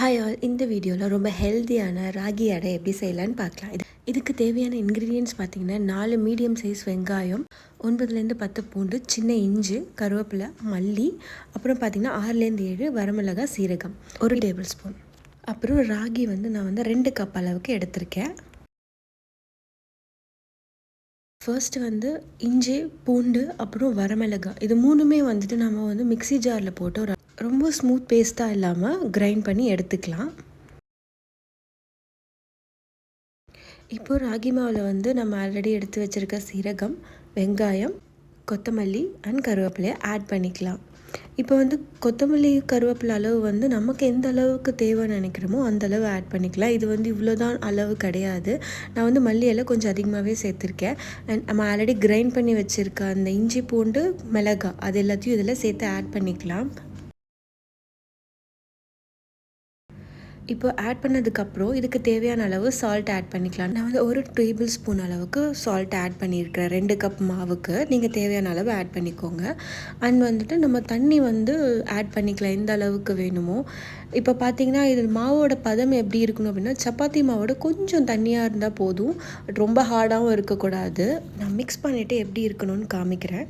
Hi all இந்த வீடியோவில் ரொம்ப ஹெல்த்தியான ராகி அடை எப்படி செய்யலான்னு பார்க்கலாம். இது இதுக்கு தேவையான இன்க்ரீடியன்ஸ் பார்த்தீங்கன்னா நாலு மீடியம் சைஸ் வெங்காயம் ஒன்பதுலேருந்து பத்து பூண்டு சின்ன இஞ்சி கருவேப்பிலை மல்லி அப்புறம் பார்த்தீங்கன்னா ஆறுலேருந்து ஏழு வரமிளகா சீரகம் ஒரு டேபிள் ஸ்பூன் அப்புறம் ராகி வந்து நான் வந்து ரெண்டு கப் அளவுக்கு எடுத்திருக்கேன். ஃபர்ஸ்ட் வந்து இஞ்சி பூண்டு அப்புறம் வரமிளகா இது மூணுமே வந்துட்டு நம்ம வந்து மிக்ஸி ஜாரில் போட்டு ஒரு ரொம்ப ஸ்மூத் பேஸ்ட்டாக இல்லாமல் கிரைண்ட் பண்ணி எடுத்துக்கலாம். இப்போ ராகி மாவில் வந்து நம்ம ஆல்ரெடி எடுத்து வச்சுருக்க சீரகம் வெங்காயம் கொத்தமல்லி அண்ட் கருவேப்பிலையை ஆட் பண்ணிக்கலாம். இப்போ வந்து கொத்தமல்லி கருவேப்பிலை அளவு வந்து நமக்கு எந்த அளவுக்கு தேவைன்னு நினைக்கிறோமோ அந்த அளவு ஆட் பண்ணிக்கலாம். இது வந்து இவ்வளோ தான் அளவு கிடையாது. நான் வந்து மல்லிகெல்லாம் கொஞ்சம் அதிகமாகவே சேர்த்துருக்கேன். அண்ட் நம்ம ஆல்ரெடி கிரைண்ட் பண்ணி வச்சுருக்க அந்த இஞ்சி பூண்டு மிளகா அது எல்லாத்தையும் இதில் சேர்த்து ஆட் பண்ணிக்கலாம். இப்போ ஆட் பண்ணதுக்கப்புறம் இதுக்கு தேவையான அளவு சால்ட் ஆட் பண்ணிக்கலாம். நான் வந்து ஒரு டேபிள் ஸ்பூன் அளவுக்கு சால்ட் ஆட் பண்ணியிருக்கிறேன். ரெண்டு கப் மாவுக்கு. நீங்கள் தேவையான அளவு ஆட் பண்ணிக்கோங்க. அண்ட் வந்துட்டு நம்ம தண்ணி வந்து ஆட் பண்ணிக்கலாம். எந்த அளவுக்கு வேணுமோ. இப்போ பார்த்தீங்கன்னா இது மாவோட பதம் எப்படி இருக்கணும் அப்படின்னா சப்பாத்தி மாவோட கொஞ்சம் தண்ணியாக இருந்தால் போதும். ரொம்ப ஹார்டாகவும் இருக்கக்கூடாது. நான் மிக்ஸ் பண்ணிவிட்டு எப்படி இருக்கணும்னு காமிக்கிறேன்.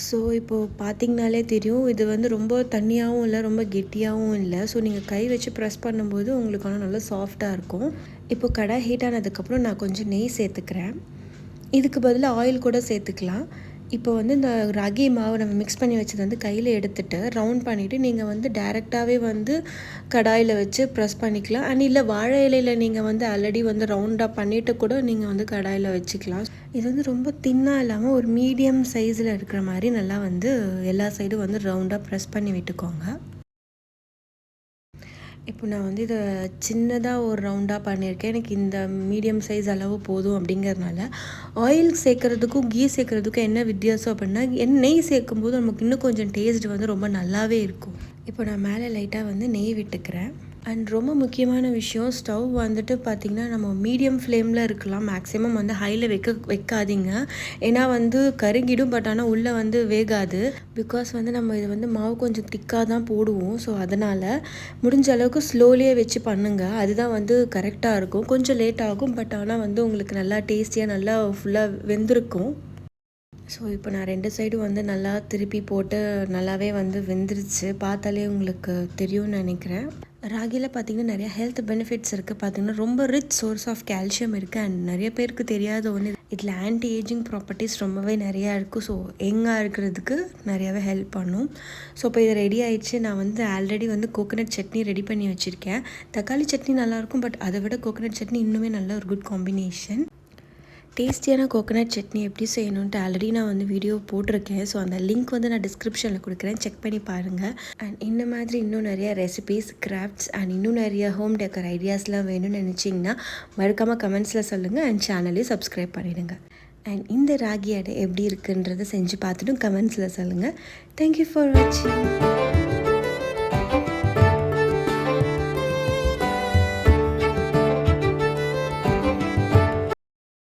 ஸோ இப்போது பார்த்தீங்கனாலே தெரியும் இது வந்து ரொம்ப தண்ணியாகவும் இல்லை ரொம்ப கெட்டியாகவும் இல்லை. ஸோ நீங்கள் கை வச்சு ப்ரெஸ் பண்ணும்போது உங்களுக்கு ஆனால் நல்லா சாஃப்டாக இருக்கும். இப்போ கடை ஹீட் ஆனதுக்கப்புறம் நான் கொஞ்சம் நெய் சேர்த்துக்கிறேன். இதுக்கு பதிலாக ஆயில் கூட சேர்த்துக்கலாம். இப்போ வந்து இந்த ராகி மாவு நம்ம மிக்ஸ் பண்ணி வச்சது வந்து கையில் எடுத்துகிட்டு ரவுண்ட் பண்ணிவிட்டு நீங்கள் வந்து டேரெக்டாகவே வந்து கடாயில் வச்சு ப்ரெஸ் பண்ணிக்கலாம். அண்ட் இல்லை வாழை இலையில் நீங்கள் வந்து ஆல்ரெடி வந்து ரவுண்டாக பண்ணிவிட்டு கூட நீங்கள் வந்து கடாயில் வச்சுக்கலாம். இது வந்து ரொம்ப தின்னாக இல்லாமல் ஒரு மீடியம் சைஸில் இருக்கிற மாதிரி நல்லா வந்து எல்லா சைடும் வந்து ரவுண்டாக ப்ரெஸ் பண்ணி விட்டுக்கோங்க. இப்போ நான் வந்து இதை சின்னதாக ஒரு ரவுண்டாக பண்ணியிருக்கேன். எனக்கு இந்த மீடியம் சைஸ் அளவு போதும் அப்படிங்கிறதுனால ஆயில் சேர்க்குறதுக்கும் கீ சேர்க்குறதுக்கும் என்ன வித்தியாசம் அப்படின்னா என் நெய் சேர்க்கும்போது நமக்கு இன்னும் கொஞ்சம் டேஸ்ட் வந்து ரொம்ப நல்லாவே இருக்கும். இப்போ நான் மேலே லைட்டாக வந்து நெய் விட்டுக்கிறேன். அண்ட் ரொம்ப முக்கியமான விஷயம் ஸ்டவ் வந்துட்டு பார்த்திங்கன்னா நம்ம மீடியம் ஃப்ளேமில் இருக்கலாம். மேக்ஸிமம் வந்து ஹையில் வைக்க வைக்காதீங்க. ஏன்னா வந்து கருங்கிடும் பட் ஆனால் உள்ளே வந்து வேகாது. பிகாஸ் வந்து நம்ம இது வந்து மாவு கொஞ்சம் திக்காக தான் போடுவோம். ஸோ அதனால் முடிஞ்ச அளவுக்கு ஸ்லோலியே வச்சு பண்ணுங்கள் அதுதான் வந்து கரெக்டாக இருக்கும். கொஞ்சம் லேட் ஆகும் பட் ஆனால் வந்து உங்களுக்கு நல்லா டேஸ்டியாக நல்லா ஃபுல்லாக வெந்திருக்கும். ஸோ இப்போ நான் ரெண்டு சைடும் வந்து நல்லா திருப்பி போட்டு நல்லாவே வந்து வெந்துருச்சு. பார்த்தாலே உங்களுக்கு தெரியும்னு நினைக்கிறேன். ராகியில் பார்த்திங்கன்னா நிறைய ஹெல்த் பெனிஃபிட்ஸ் இருக்குது பார்த்திங்கன்னா ரொம்ப ரிச் சோர்ஸ் ஆஃப் கால்சியம் இருக்குது அண்ட் நிறைய பேருக்கு தெரியாத ஒன்று இதில் ஆன்டி ஏஜிங் ப்ராப்பர்ட்டிஸ் ரொம்பவே நிறையா இருக்குது ஸோ எங்காக இருக்கிறதுக்கு நிறையாவே ஹெல்ப் பண்ணும். ஸோ இப்போ இது ரெடி ஆயிடுச்சு. நான் வந்து ஆல்ரெடி வந்து கோகனட் சட்னி ரெடி பண்ணி வச்சுருக்கேன். தக்காளி சட்னி நல்லாயிருக்கும் பட் அதை விட கோகனட் சட்னி இன்னுமே நல்ல ஒரு குட் காம்பினேஷன் டேஸ்டியான கோகனட் சட்னி எப்படி செய்யணுன்ட்டு ஆல்ரெடி நான் வந்து வீடியோ போட்டிருக்கேன். ஸோ அந்த லிங்க் வந்து நான் டிஸ்கிரிப்ஷனில் கொடுக்குறேன். செக் பண்ணி பாருங்கள் அண்ட் இந்த மாதிரி இன்னும் நிறைய ரெசிபீஸ் கிராஃப்ட்ஸ் அண்ட் இன்னும் நிறைய ஹோம் டெக்கர் ஐடியாஸ்லாம் வேணும்னு நினச்சிங்கன்னா மறக்காமல் கமெண்ட்ஸில் சொல்லுங்கள் அண்ட் சேனலையும் சப்ஸ்கிரைப் பண்ணிவிடுங்க அண்ட் இந்த ராகி அடை எப்படி இருக்குன்றதை செஞ்சு பார்த்துட்டும் கமெண்ட்ஸில் சொல்லுங்கள் தேங்க்யூ ஃபார் வாட்சிங்